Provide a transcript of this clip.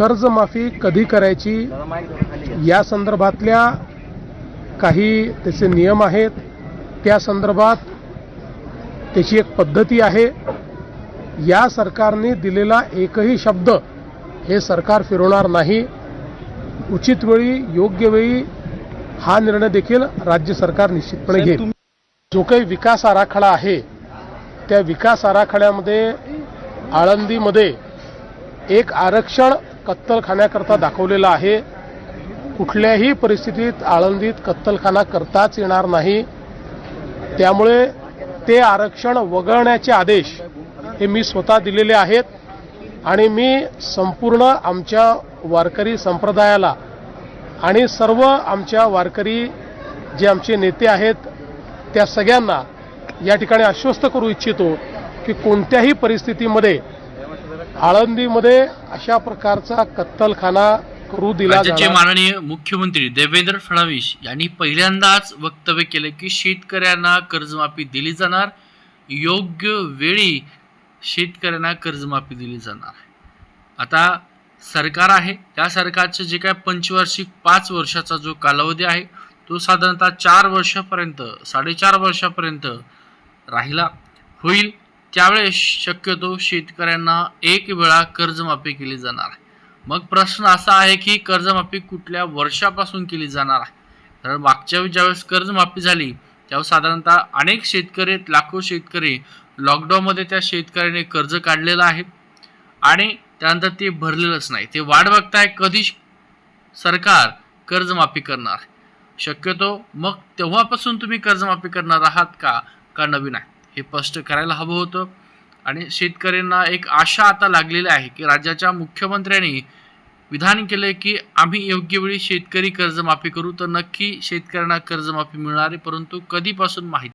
कर्जमाफी कधी करायची या संदर्भातल्या काही त्याचे नियम आहेत. त्या संदर्भात त्याची एक पद्धती आहे. या सरकारने दिलेला एकही शब्द हे सरकार फिरवणार नाही. उचित वेळी योग्य वेळी हा निर्णय देखील राज्य सरकार निश्चितपणे घेईल. जो काही विकास आराखडा आहे त्या विकास आराखड्यामध्ये आळंदीमध्ये एक आरक्षण कत्तलखान्याकरता दाखवलेलं आहे. कुठल्याही परिस्थितीत आळंदीत कत्तलखाना करताच येणार नाही. त्यामुळे ते आरक्षण वगळण्याचे आदेश हे मी स्वतः दिलेले आहेत. आणि मी संपूर्ण आमच्या वारकरी संप्रदायाला आणि सर्व आमच्या वारकरी जे आमचे नेते आहेत त्या सगळ्यांना या ठिकाणी आश्वस्त करू इच्छितो की कोणत्याही परिस्थितीमध्ये आळंदीमध्ये अशा प्रकारचा कत्तलखाना करू दिला माननीय मुख्यमंत्री देवेंद्र फडणवीस यांनी पहिल्यांदाच वक्तव्य केले की शेतकऱ्यांना कर्जमाफी दिली जाणार. योग्य वेळी शेतकऱ्यांना कर्जमाफी दिली जाणार. आता सरकार आहे. त्या सरकारचे जे काय पंचवार्षिक पाच वर्षाचा जो कालावधी आहे तो साधारणतः चार वर्षापर्यंत साडेचार वर्षापर्यंत राहिला. होईल. त्यावेळेस शक्यतो शेतकऱ्यांना एक वेळा कर्जमाफी केली जाणार आहे. मग प्रश्न असा आहे की कर्जमाफी कुठल्या वर्षापासून केली जाणार आहे? तर मागच्या वेळी ज्यावेळेस कर्जमाफी झाली त्यावेळेस साधारणतः अनेक शेतकरी लाखो शेतकरी लॉकडाऊनमध्ये त्या शेतकऱ्याने कर्ज काढलेलं आहे आणि त्यानंतर ते भरलेलंच नाही. ते वाट बघताय कधी सरकार कर्जमाफी करणार? शक्यतो मग तेव्हापासून तुम्ही कर्जमाफी करणार आहात का? का नवीन आहे? हे स्पष्ट करायला हवं होतं. आणि शेतकऱ्यांना एक आशा आता लागलेली आहे की राज्याच्या मुख्यमंत्र्यांनी विधान केलंय की आम्ही योग्य वेळी शेतकरी कर्जमाफी करू. तर नक्की शेतकऱ्यांना कर्जमाफी मिळणार आहे परंतु कधीपासून माहिती